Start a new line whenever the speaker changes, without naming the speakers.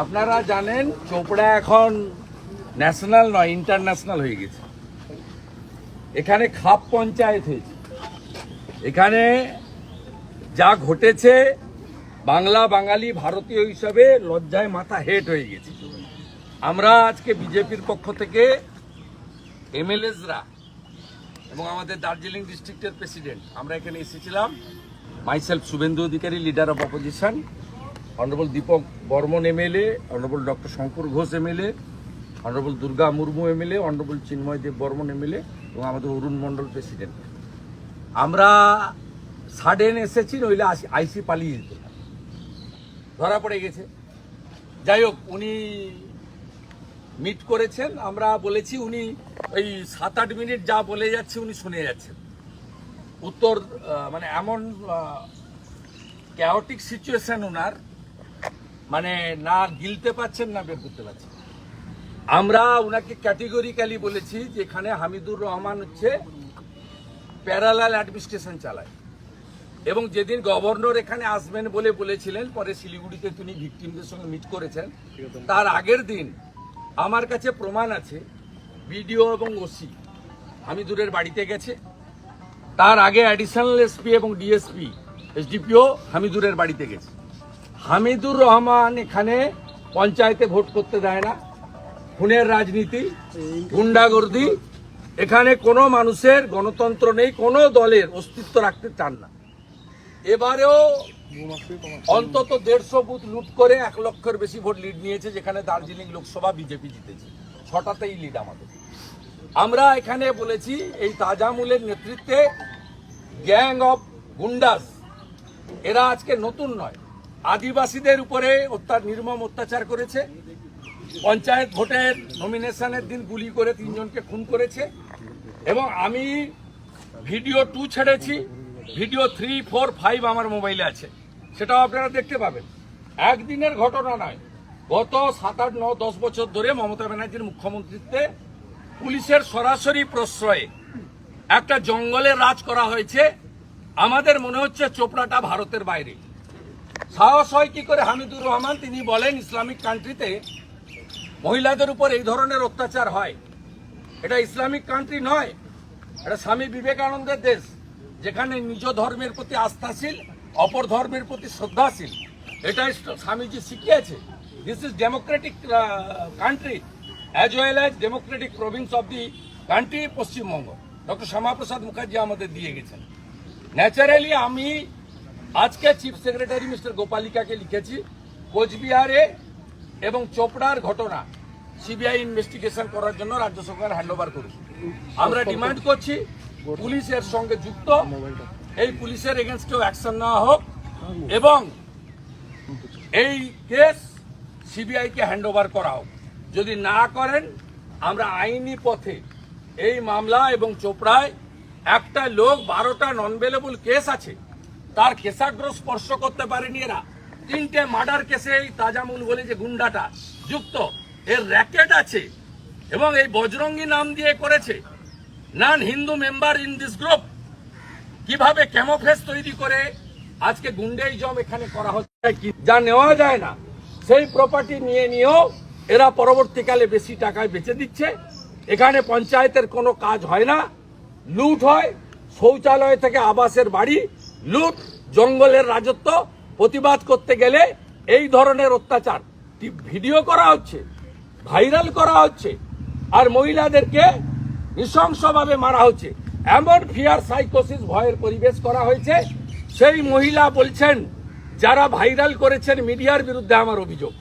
আপনারা জানেন, চোপড়া এখন ন্যাশনাল নয় ইন্টারন্যাশনাল হয়ে গেছে। এখানে খাপ পঞ্চায়েত হয়েছে। এখানে যা ঘটেছে, বাংলা বাঙালি ভারতীয় হিসাবে লজ্জায় মাথা হেট হয়ে গেছে। আমরা আজকে বিজেপির পক্ষ থেকে এমএলএসরা এবং আমাদের দার্জিলিং ডিস্ট্রিক্টের প্রেসিডেন্ট আমরা এখানে এসেছিলাম। Myself Suvendu Adhikari leader of opposition honourable Dipak Barman MLA honourable doctor Shankar Ghosh MLA honourable Durga Murmu MLA honourable Chinmoy Deb Barman MLA এবং আমাদের অরুণ মণ্ডল প্রেসিডেন্ট আমরা সাডেন এসেছি, নইলে আসি আইসি পালিয়ে যেত ধরা পড়ে গেছে। যাই হোক, উনি মিট করেছেন। আমরা বলেছি উনি ওই সাত আট মিনিট যা বলে যাচ্ছে, উনি শুনে যাচ্ছেন। উত্তর মানে এমন ক্যাওটিক সিচুয়েশন ওনার মানে না গিলতে পাচ্ছেন না বের করতে পারছেন। আমরা ওনাকে ক্যাটেগরিক্যালি বলেছি যে এখানে হামিদুর রহমান হচ্ছে প্যারালাল অ্যাডমিনিস্ট্রেশন চালায়। এবং যেদিন গভর্নর এখানে আসবেন বলে বলেছিলেন, পরে শিলিগুড়িতে তিনি ভিকটিমদের সঙ্গে মিট করেছেন, তার আগের দিন আমার কাছে প্রমাণ আছে, বিডিও এবং ওসি হামিদুরের বাড়িতে গেছে। তার আগে অ্যাডিশনাল এসপি এবং ডিএসপি এসডিপিও হামিদুরের বাড়িতে গেছে। হামিদুর রহমান এখানে পঞ্চায়েতে ভোট করতে দেয় না। খুনের রাজনীতি, গুন্ডাগর্দি, এখানে কোনো মানুষের গণতন্ত্র নেই, কোনো দলের অস্তিত্ব রাখতে চান না। এবারেও অন্তত দেড়শো বুথ লুট করে এক লক্ষের বেশি ভোট লিড নিয়েছে, যেখানে দার্জিলিং লোকসভা, বিজেপি জিতেছে। ছটাতেই লিড আমাদের। আমরা এখানে বলেছি এই তাজামুলের নেতৃত্বে গ্যাং অফ গুন্ডাস। এরা আজকে নতুন নয়। আদিবাসীদের উপরে অত্যার নির্মম অত্যাচার করেছে। পঞ্চায়েত ভোটের নমিনেশনের দিন গুলি করে তিনজনকে খুন করেছে। এবং আমি ভিডিও টু ছেড়েছি। ভিডিও থ্রি, ফোর, ফাইভ আমার মোবাইলে আছে। সেটাও আপনারা দেখতে পাবেন। একদিনের ঘটনা নয়। গত সাত, আট, ন, দশ বছর ধরে মমতা ব্যানার্জির মুখ্যমন্ত্রীত্বে পুলিশের সরাসরি প্রশ্রয়ে একটা জঙ্গলে রাজ করা হয়েছে। আমাদের মনে হচ্ছে চোপড়াটা ভারতের বাইরে। সাহস হয় কি করে হামিদুর রহমান? তিনি বলেন, ইসলামিক কান্ট্রিতে মহিলাদের উপর এই ধরনের অত্যাচার হয়। এটা ইসলামিক কান্ট্রি নয়, এটা স্বামী বিবেকানন্দের দেশ, যেখানে নিজ ধর্মের প্রতি আস্থাশীল, অপর ধর্মের প্রতি শ্রদ্ধাশীল। এটাই স্বামীজি শিখিয়েছে। This is democratic country as well as democratic province of the country Paschimbanga doctor Shyamaprasad Mukherjee আমাদের দিয়ে গেছেন। ন্যাচারালি আমি আজকে চিফ সেক্রেটারি মিস্টার গোপালিকাকে লিখেছি, কোচবিহারে এবং চোপড়ার ঘটনা সিবিআই ইনভেস্টিগেশন করার জন্য রাজ্য সরকার হ্যান্ড ওভার করুন আমরা ডিমান্ড করছি, পুলিশের সঙ্গে যুক্ত, এই পুলিশের এগেনস্টেও অ্যাকশন নেওয়া হোক এবং এই কেস সিবিআইকে হ্যান্ড ওভার করা হোক। যদি না করেন, আমরা আইনি পথে এই মামলা এবং চোপড়ায় একটা লোক বারোটা নন বেলেবল কেস আছে, তার কেশাগ্র স্পর্শ করতে পারেনি এরা। তিনটে মার্ডার কেসে এই তাজামুল বলে যে গুন্ডাটা যুক্ত, এর র্যাকেট আছে এবং এই বজরঙ্গি নাম দিয়ে করেছে। None Hindu member in this group কীভাবে ক্যামোফ্লেস তৈরি করে আজকে গুন্ডেইজম এখানে করা হচ্ছে যা নেওয়া যায় না। সেই প্রপার্টি নিয়ে নিয়েও এরা পরবর্তীকালে বেশি টাকায় বেচে দিচ্ছে। এখানে পঞ্চায়েতের কোনো কাজ হয় না। লুট হয়। শৌচালয় থেকে আবাসের বাড়ি, লুট, জঙ্গলের রাজত্ব, প্রতিবাদ করতে গেলে এই ধরনের অত্যাচার। ভিডিও করা হচ্ছে, ভাইরাল করা হচ্ছে, আর মহিলাদেরকে নৃশংসভাবে মারা হচ্ছে। এমন ফিয়ার সাইকোসিস ভয়ের পরিবেশ করা হয়েছে। সেই মহিলা বলছেন, যারা ভাইরাল করেছেন মিডিয়ার বিরুদ্ধে আমার অভিযোগ।